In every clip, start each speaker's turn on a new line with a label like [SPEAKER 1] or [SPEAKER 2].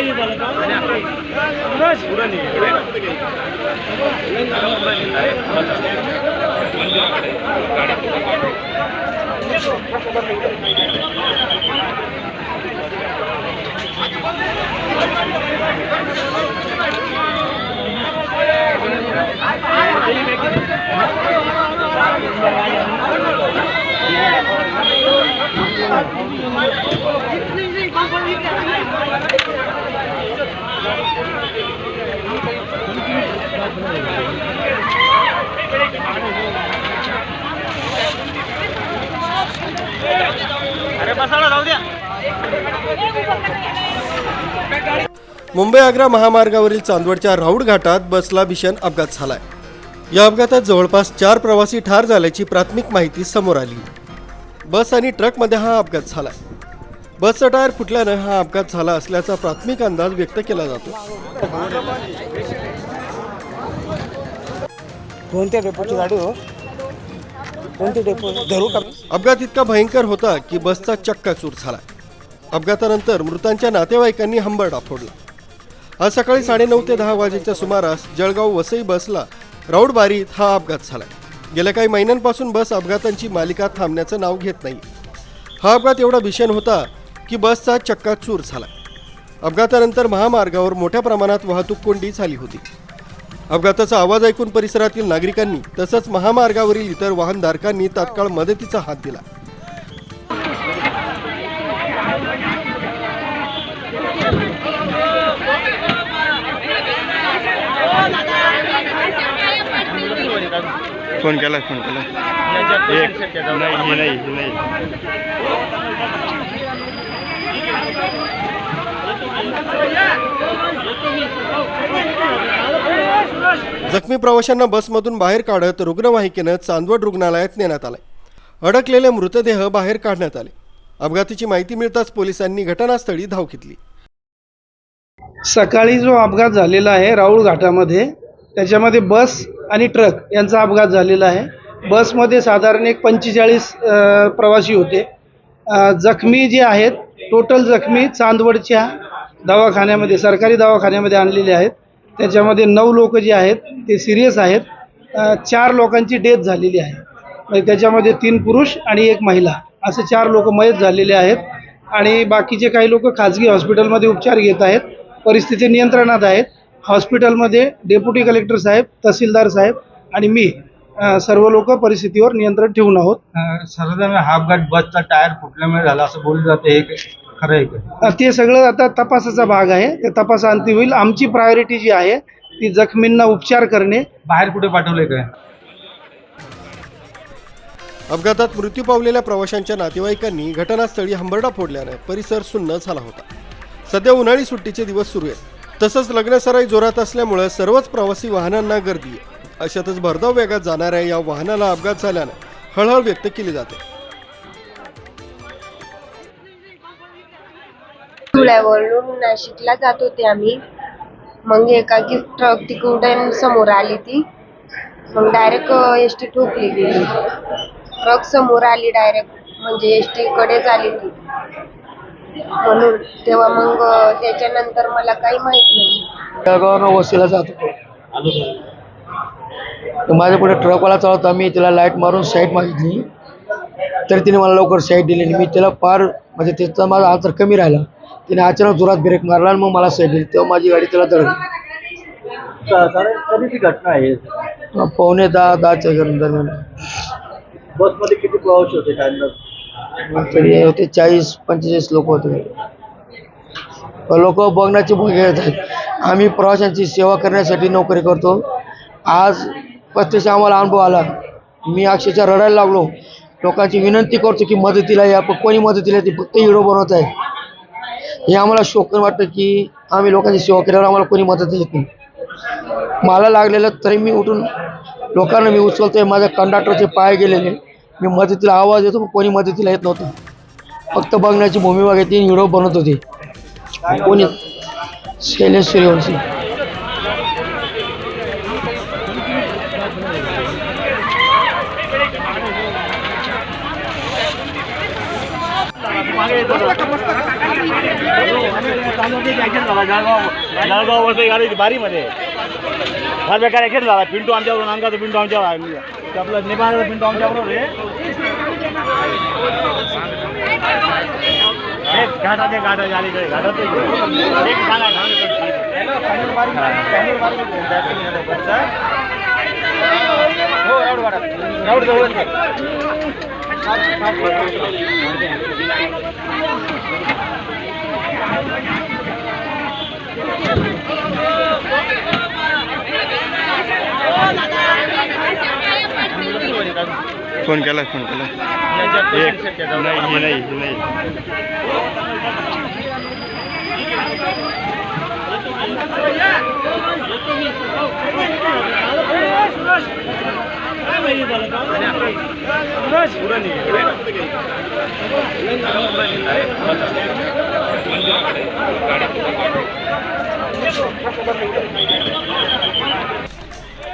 [SPEAKER 1] नहीं
[SPEAKER 2] मुंबई आग्रा महामार्गावरील चांदवडच्या राऊड घाटात बसला भीषण अपघात झालाय. या अपघातात जवळपास चार प्रवासी ठार झाल्याची प्राथमिक माहिती समोर आली. बस आणि ट्रकमध्ये हा अपघात झालाय. बसचा टायर फुटल्यानं हा अपघात झाला असल्याचा प्राथमिक अंदाज व्यक्त केला जातो.
[SPEAKER 3] कोणत्या डेपोची गाडी हो? कोणती डेपो? धरू का?
[SPEAKER 2] अपघात इतका भयंकर होता की बसचा चक्काचूर झाला. अपघातानंतर मृतांच्या नातेवाईकांनी हंबरडा फोडला. आज सकाळी साडेनऊ ते दहा वाजेच्या सुमारास जळगाव वसई बसला राऊडबारीत हा अपघात झाला. गेल्या काही महिन्यांपासून बस अपघातांची मालिका थांबण्याचं नाव घेत नाही. हा अपघात एवढा भीषण होता की बसचा चक्काचूर झाला. अपघातानंतर महामार्गावर मोठ्या प्रमाणात वाहतूक कोंडी झाली होती. अपघाताचा आवाज ऐकून परिसरातील नागरिकांनी तसंच महामार्गावरील इतर वाहनधारकांनी तात्काळ मदतीचा हात दिला.
[SPEAKER 1] फोन केला फोन केला. एक नाही नाही नाही.
[SPEAKER 2] जखमी प्रवाशांना बसमधून बाहेर काढत रुग्णवाहिकेनं चांदवड रुग्णालयात नेण्यात आलंय. अडकलेले मृतदेह बाहेर काढण्यात आले. अपघाताची माहिती मिळताच पोलिसांनी घटनास्थळी धाव घेतली.
[SPEAKER 3] सकाळी जो अपघात झालेला आहे राऊळ घाटामध्ये त्याच्यामध्ये बस आणि ट्रक यांचा अपघात झालेला आहे. बसमध्ये साधारण एक पंचेचाळीस प्रवासी होते. जखमी जे आहेत टोटल जखमी चांदवडच्या दवाखान्यामध्ये सरकारी दवाखान्यामध्ये आणलेले आहेत. त्याच्यामध्ये नऊ लोक जे आहेत ते सिरियस आहेत. चार लोकांची डेथ झालेली आहे. म्हणजे त्याच्यामध्ये तीन पुरुष आणि एक महिला. असे चार लोक मयत झालेले आहेत. आणि बाकीचे काही लोक खाजगी हॉस्पिटलमध्ये उपचार घेत आहेत. परिस्थिती नियंत्रणात आहेत. हॉस्पिटलमध्ये डेप्युटी कलेक्टर साहेब तहसीलदार साहेब आणि मी सर्व लोक परिस्थितीवर नियंत्रण ठेवून आहोत.
[SPEAKER 4] सर्वजण हा अपघात बसचा टायर फुटल्यामुळे झाला असं बोललं जाते हे खरं आहे
[SPEAKER 3] ते सगळं आता तपासाचा भाग आहे. ते तपासाअंती होईल. आमची प्रायोरिटी जी आहे ती जखमींना उपचार करणे.
[SPEAKER 4] बाहेर कुठे पाठवलंय काय?
[SPEAKER 2] अपघातात मृत्यू पावलेल्या प्रवाशांच्या नातेवाईकांनी घटनास्थळी हंबरडा फोडल्यानं परिसर सुन्न झाला होता. सध्या उन्हाळी सुट्टीचे दिवस सुरू आहेत. तसंच लग्नसराई जोरात असल्यामुळे सर्वच प्रवासी वाहनांना गर्दी. अशातच भरधाव वेगात जाणाऱ्या या वाहनाला अपघात झाल्यानं हळहळ व्यक्त केली जाते.
[SPEAKER 5] धुळ्यावरून नाशिकला जात होते आम्ही. मग एकाकी ट्रक तिकडून समोर आली ती. मग डायरेक्ट एस टी ठोकली गेली ट्रक समोर आली डायरेक्ट म्हणजे एस टी आली ती. म्हणून तेव्हा मग त्याच्यानंतर मला काही माहीत नाही.
[SPEAKER 6] जळगावनं वस्तीला जात. होतो तर माझ्या पुढे ट्रकवाला चालवता. मी त्याला लाइट मारून साईड मागितली तरी तिने मला लवकर साईड दिली नाही मी त्याला पार म्हणजे त्याचा माझा हात जर कमी राहिला. तिने अचानक जोरात ब्रेक मारला आणि मग मला साईड दिली. तेव्हा माझी गाडी त्याला धडकली.
[SPEAKER 4] कधीची घटना आहे?
[SPEAKER 6] पावणे दहा दहाच्या दरम्यान.
[SPEAKER 4] बसमध्ये किती प्रवासी होते? काय
[SPEAKER 6] तरी होते चाळीस पंचेचाळीस लोक होते. लोक बघण्याची भूमिका घेत आहेत. आम्ही प्रवाशांची सेवा करण्यासाठी नोकरी करतो. आज प्रत्यक्ष आम्हाला अनुभव आला. मी अक्षरशः रडायला लागलो. लोकांची विनंती करतो की मदतीला या पण कोणी मदतीला ती फक्त व्हिडिओ बनवत आहे. हे आम्हाला शोकन वाटतं की आम्ही लोकांची सेवा केल्यावर आम्हाला कोणी मदत येत नाही. मला लागलेलं तरी मी उठून लोकांना मी उचलतोय. माझ्या कंडक्टरचे पाय गेलेले. मी मदतीला आवाज येतो पण कोणी मदतीला येत नव्हतं. फक्त बघण्याची भूमिका घेतली व्हिडिओ बनवत होती. कोणी? शैलेश सूर्यवंशी.
[SPEAKER 1] जळगाव वसई गाडी बारीमध्ये फार बेकार ॲक्सिडेंट झाला. पिंटू आमच्यावर नांदगावचा पिंटू आमच्यावर आपलं नेपाळचा पिंटू आमच्याबरोबर आहे एक घाटात एक घाटाच्या अलीकडे घाटात एक सांगा हो राऊड घाटात राऊड जवळच आहे.
[SPEAKER 4] फ़ोन केला फ़ोन केला. एक नाही नाही नाही.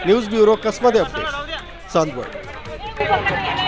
[SPEAKER 2] न्यूज़ ब्युरो कसमध्ये अपडेट? चांदवड 你给我开个眼泪